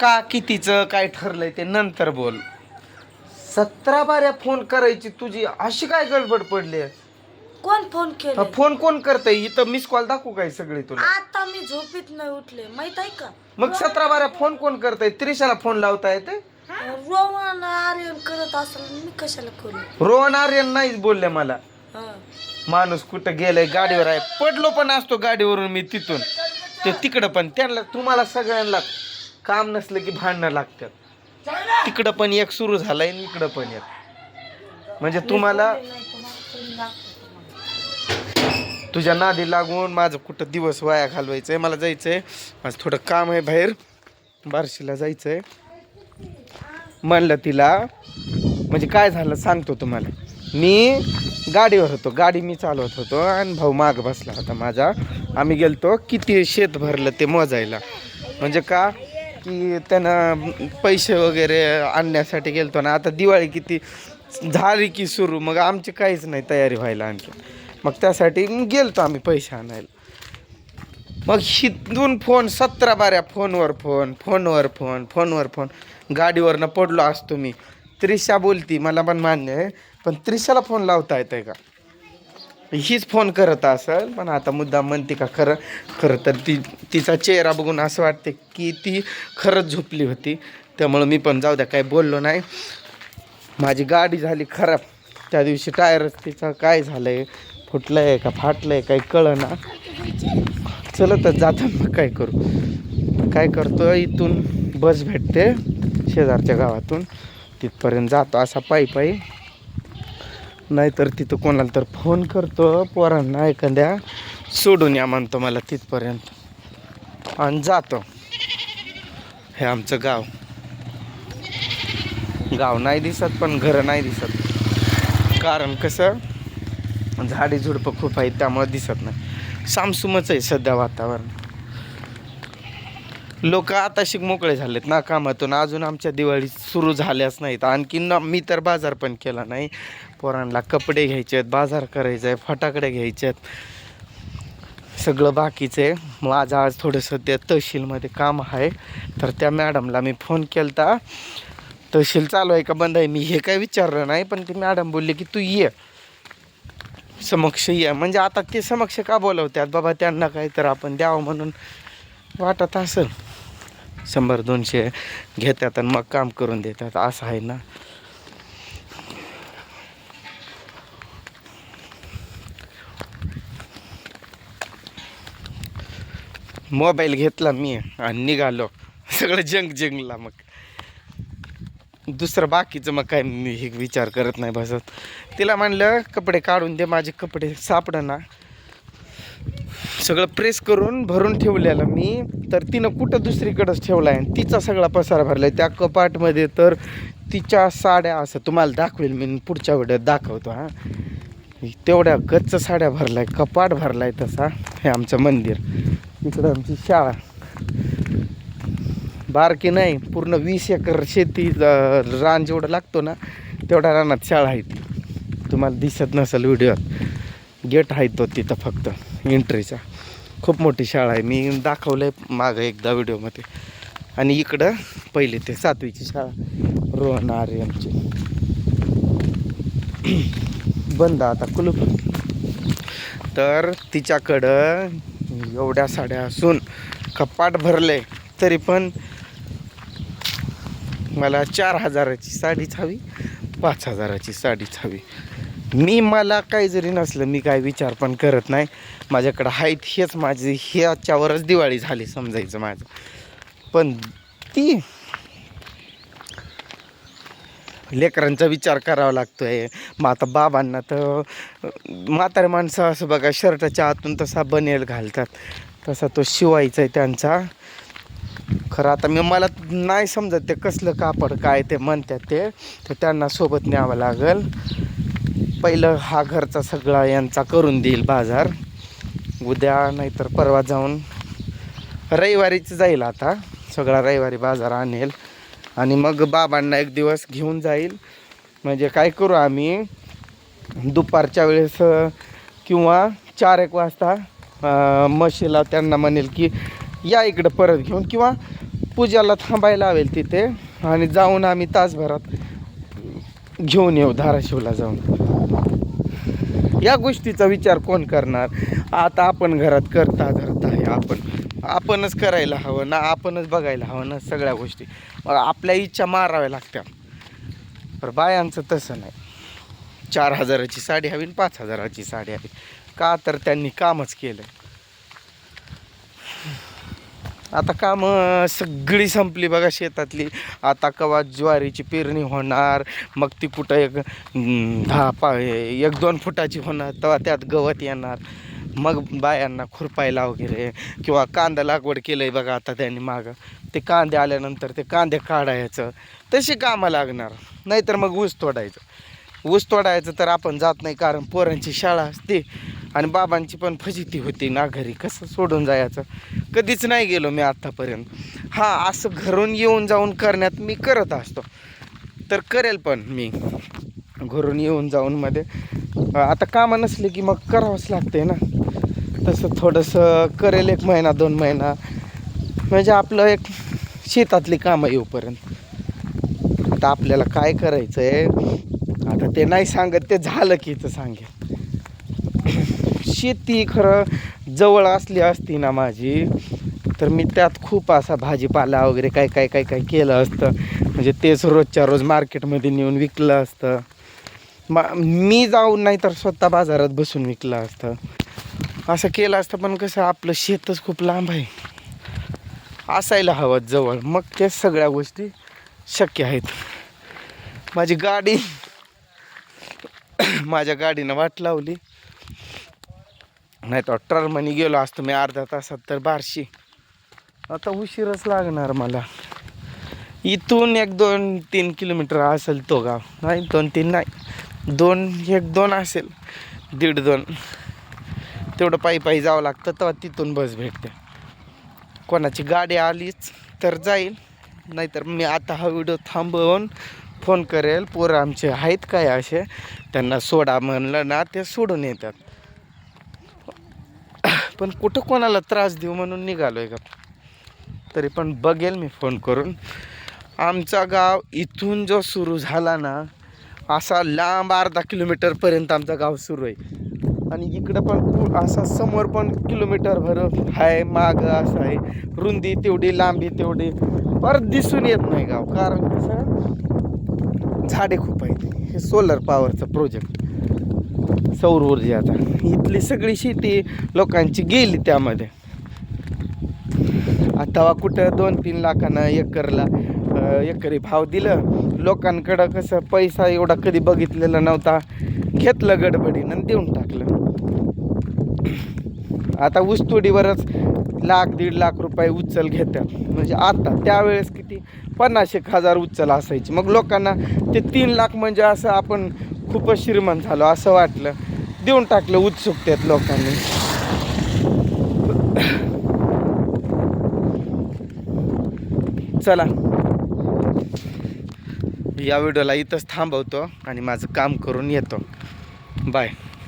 का कितीचं काय ठरलंय ते नंतर बोल. सतरा बाऱ्या फोन करायची तुझी अशी काय गडबड पडली कोण फोन केला फोन कोण करतय? इथं मिस कॉल दाखवू काय सगळी तुला? आता मी झोपेत नाही उठले. माहीत आहे का? मग सतरा बाऱ्या फोन कोण करतय? त्रिशाला फोन लावता येते? रोमन आर्यन करत असेल मी कशाला करू? रोहन आर्यन नाहीच बोलले मला. हा. माणूस कुठं गेलाय गाडीवर आहे. पडलो पण असतो गाडीवरून मी तिथून. ते तिकडं पण. त्यांना तुम्हाला सगळ्यांना काम नसलं की भांडणं लागतात. तिकडं पण एक सुरू झालंय आणि इकडं पण एक. म्हणजे तुम्हाला. तुझ्या नादी लागून माझं कुठं दिवस वाया घालवायचंय? मला जायचंय. माझं थोडं काम आहे बाहेर. बार्शीला जायचंय. म्हणलं तिला म्हणजे काय झालं सांगतो तुम्हाला. मी गाडीवर होतो. गाडी मी चालवत होतो आणि भाऊ माग बसला होता माझा. आम्ही गेलतो. किती शेत भरलं ते मोजायला. म्हणजे का? की त्यानं पैसे वगैरे आणण्यासाठी गेलतो ना. आता दिवाळी किती झाली की सुरू मग आमची काहीच नाही तयारी व्हायला आणखी. मग त्यासाठी गेलतो आम्ही पैसे आणायला. मग हिथून फोन सतरा बाऱ्या फोनवर फोन फोनवर फोन फोनवर फोन. गाडीवरनं पडलो असतो मी त्रिशा बोलती मला पण मान्य आहे. पण त्रिशाला फोन लावता येतंय का? हीच फोन करत असेल पण आता मुद्दा म्हणते का खरं खरं तर ती तिचा चेहरा बघून असं वाटते की ती खरंच झोपली होती. त्यामुळं मी पण जाऊ द्या काही बोललो नाही. माझी गाडी झाली खराब. त्या दिवशी टायर तिचा काय झालं आहे फुटलं आहे का फाटलं आहे काही तर चलतच मग काय करू? काय करतो इथून बस भेटते शेजारच्या गावातून. तिथपर्यंत जातो असा पायी पायी. नाहीतर तिथं कोणाला तर फोन करतो पोरांना एखाद्या सोडून या म्हणतो मला तिथपर्यंत. आणि जातो. हे आमचं गाव. गाव नाही दिसत पण घरं नाही दिसत. कारण कसं झाडी झुडपं खूप आहेत त्यामुळे दिसत नाही. सामसुमच आहे सध्या वातावरण. लोक आता शिक मोकळे झालेत ना कामातून. अजून आमच्या दिवाळी सुरू झाल्याच नाहीत. आणखी मी तर बाजार पण केला नाही. पोरांना कपडे घ्यायचे आहेत बाजार करायचा आहे फटाकडे घ्यायचे आहेत सगळं बाकीचं आहे. माझं आज थोडंसं त्या तहसीलमध्ये काम आहे. तर त्या मॅडमला मी फोन केला तहसील चालू आहे का बंद आहे? मी हे काय विचारलं नाही पण ती मॅडम बोलली की तू ये. समक्ष ये. म्हणजे आता ते समक्ष का बोलवतात बाबा त्यांना काय तर आपण द्यावं म्हणून वाटत असेल. शंभर दोनशे घेतात आणि मग काम करून देतात. असं आहे ना. मोबाईल घेतला मी आणि निघालो. सगळं जंग जंगला मग. दुसरं बाकीचं मग काय मी हे विचार करत नाही बसत. तिला म्हणलं कपडे काढून दे माझे कपडे सापडं ना सगळं प्रेस करून भरून ठेवलेलं मी. तर तिनं कुठं दुसरीकडंच ठेवला आहे तिचा सगळा पसार भरला आहे त्या कपाटमध्ये तर तिच्या साड्या असं तुम्हाला दाखवेल मी पुढच्या व्हिडिओत दाखवतो हां. तेवढ्या गच्च साड्या भरलाय कपाट भरलाय तसा. हे आमचं मंदिर. इकडं आमची शाळा. बारकी नाही पूर्ण वीस एकर शेती रान जेवढं लागतो ना तेवढ्या रानात शाळा आहे ती. तुम्हाला दिसत नसेल व्हिडिओत. गेट आहे तो तिथं फक्त एंट्रीचा खूप मोठी शाळा आहे. मी दाखवलं आहे मागं एकदा व्हिडिओमध्ये. आणि इकडं पहिले ते सातवीची शाळा रोहन आर्यनची बंद आता कुलूप. तर तिच्याकडं एवढ्या साड्या असून कपाट भरले तरी पण मला चार हजाराची साडीच हवी पाच हजाराची साडीच हवी. मी मला काही जरी नसलं मी काय विचार पण करत नाही. माझ्याकडं आहेत हेच माझी ह्याच्यावरच दिवाळी झाली समजायचं माझं. पण ती लेकरांचा विचार करावा लागतो आहे मग आता बाबांना तर म्हातारे माणसं असं बघा शर्टाच्या आतून तसा बनेल घालतात. तसा तो शिवायचा आहे त्यांचा. खरं आता मी मला नाही समजत ते कसलं कापड काय ते म्हणतात ते. तर त्यांना सोबत न्यावं लागेल. पहिलं हा घरचा सगळा यांचा करून देईल बाजार. उद्या नाहीतर परवा जाऊन रविवारीच जाईल आता. सगळा रविवारी बाजार आणेल. आणि मग बाबांना एक दिवस घेऊन जाईल. म्हणजे काय करू आम्ही? दुपारच्या वेळेस किंवा चार एक वाजता म्हशीला त्यांना म्हणेल की या इकडं परत घेऊन किंवा पूजाला थांबायला हवेल तिथे. आणि जाऊन आम्ही तासभरात घेऊन येऊ धाराशिवला जाऊन. या गोष्टीचा विचार कोण करणार? आता आपण घरात करता धरता आहे आपण. आपणच करायला हवं ना आपणच बघायला हवं ना सगळ्या गोष्टी. मग आपल्या इच्छा माराव्या लागत्या. पर बायांचं तसं नाही. चार हजाराची साडी हवी आणि पाच हजाराची साडी हवी. का तर त्यांनी कामच केलं आता कामं सगळी संपली बघा शेतातली. आता कवा ज्वारीची पेरणी होणार मग ती कुठं एक दहा पा एक दोन फुटाची होणार तेव्हा त्यात गवत येणार. मग बायांना खुरपायला वगैरे किंवा कांदा लागवड केलं आहे बघा आता त्यांनी मागं. ते कांदे आल्यानंतर ते कांदे काढायचं तशी कामं लागणार. नाहीतर मग ऊस तोडायचं. ऊस तोडायचं तर आपण जात नाही कारण पोरांची शाळा असते आणि बाबांची पण फजिती होती ना घरी. कसं सोडून जायचं? कधीच नाही गेलो मी आत्तापर्यंत हां असं घरून येऊन जाऊन करण्यात मी करत असतो. तर करेल पण मी. घरून येऊन जाऊन मध्ये आता कामं नसले की मग करावंच लागते ना. तसं थोडंसं करेल एक महिना दोन महिना. म्हणजे आपलं एक शेतातली कामं येऊपर्यंत. आता आपल्याला काय करायचं आहे आता ते नाही सांगत ते झालं की तर सांगेल. शेती खरं जवळ असली असती ना माझी तर मी त्यात खूप असा भाजीपाला वगैरे काय काय काय काय केलं असतं. म्हणजे तेच रोजच्या रोज मार्केटमध्ये नेऊन विकलं असतं. मा मी जाऊन नाही तर स्वतः बाजारात बसून विकलं असतं. असं केलं असतं पण कसं आपलं शेतच खूप लांब आहे. असायला हवं जवळ. मग त्या सगळ्या गोष्टी शक्य आहेत. माझी गाडी माझ्या गाडीनं वाट लावली. नाही तर टर्मनी गेलो असतो मी अर्ध्या तासात तर बारशी. आता उशीरच लागणार मला. इथून एक दोन तीन किलोमीटर असेल तो गाव. नाही दोन तीन नाही. दोन एक दोन असेल. दीड दोन. तेवढं पायी पायी जावं लागतं तेव्हा तिथून बस भेटते. कोणाची गाडी आलीच तर जाईल. नाहीतर मी आता हा व्हिडिओ थांबवून फोन करेल. पोरं आमचे आहेत काय असे? त्यांना सोडा म्हणलं ना ते सोडून येतात. पण कुठं कोणाला त्रास देऊ म्हणून निघालो आहे का तरी पण बघेल मी फोन करून. आमचा गाव इथून जो सुरू झाला ना असा लांब अर्धा किलोमीटरपर्यंत आमचा गाव सुरू आहे. आणि इकडं पण असा समोर पण किलोमीटर भर आहे मागं असं आहे. रुंदी तेवढी लांबी तेवढी. परत दिसून येत नाही गाव कारण कसं? झाडे खूप आहेत. हे सोलर पॉवरचं प्रोजेक्ट सौर ऊर्जाचा इथली सगळी शेती लोकांची गेली त्यामध्ये. आता कुठं दोन तीन लाखानं एकरला एकरी भाव दिलं. लोकांकडं कसं पैसा एवढा कधी बघितलेला नव्हता. घेतलं गडबडीनं आणि देऊन टाकलं. आता ऊसतोडीवरच लाख दीड लाख रुपये उचल घेतात. म्हणजे आता त्यावेळेस किती? पन्नास एक हजार उचल असायची. मग लोकांना ते तीन लाख म्हणजे असं आपण खूपच श्रीमंत झालो असं वाटलं. देऊन टाकलं उत्सुकतेत लोकांनी. चला. या व्हिडिओला इथंच थांबवतो आणि माझं काम करून येतो. बाय.